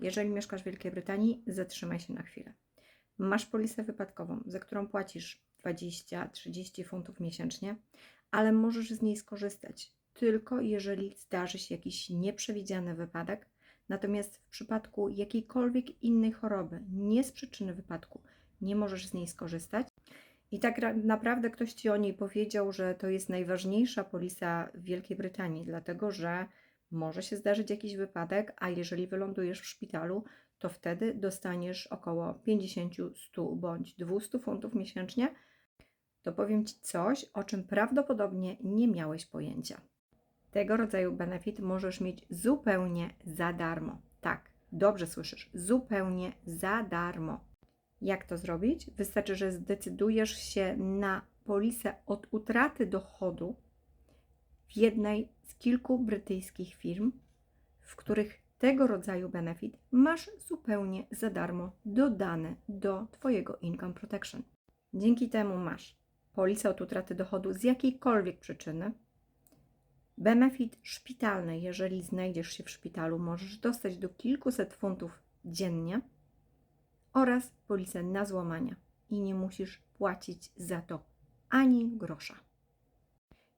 Jeżeli mieszkasz w Wielkiej Brytanii, zatrzymaj się na chwilę. Masz polisę wypadkową, za którą płacisz 20-30 funtów miesięcznie, ale możesz z niej skorzystać tylko jeżeli zdarzy się jakiś nieprzewidziany wypadek. Natomiast w przypadku jakiejkolwiek innej choroby, nie z przyczyny wypadku, nie możesz z niej skorzystać. I tak ra- naprawdę ktoś ci o niej powiedział, że to jest najważniejsza polisa w Wielkiej Brytanii, dlatego że może się zdarzyć jakiś wypadek, a jeżeli wylądujesz w szpitalu, to wtedy dostaniesz około 50, 100 bądź 200 funtów miesięcznie. To powiem Ci coś, o czym prawdopodobnie nie miałeś pojęcia. Tego rodzaju benefit możesz mieć zupełnie za darmo. Tak, dobrze słyszysz, zupełnie za darmo. Jak to zrobić? Wystarczy, że zdecydujesz się na polisę od utraty dochodu w jednej z kilku brytyjskich firm, w których tego rodzaju benefit masz zupełnie za darmo dodany do Twojego Income Protection. Dzięki temu masz polisę od utraty dochodu z jakiejkolwiek przyczyny, benefit szpitalny, jeżeli znajdziesz się w szpitalu, możesz dostać do kilkuset funtów dziennie oraz polisę na złamania i nie musisz płacić za to ani grosza.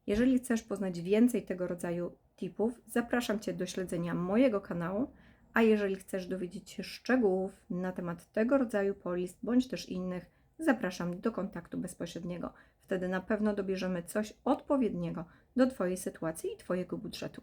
Jeżeli chcesz poznać więcej tego rodzaju tipów, zapraszam Cię do śledzenia mojego kanału, a jeżeli chcesz dowiedzieć się szczegółów na temat tego rodzaju polis bądź też innych, zapraszam do kontaktu bezpośredniego. Wtedy na pewno dobierzemy coś odpowiedniego do Twojej sytuacji i Twojego budżetu.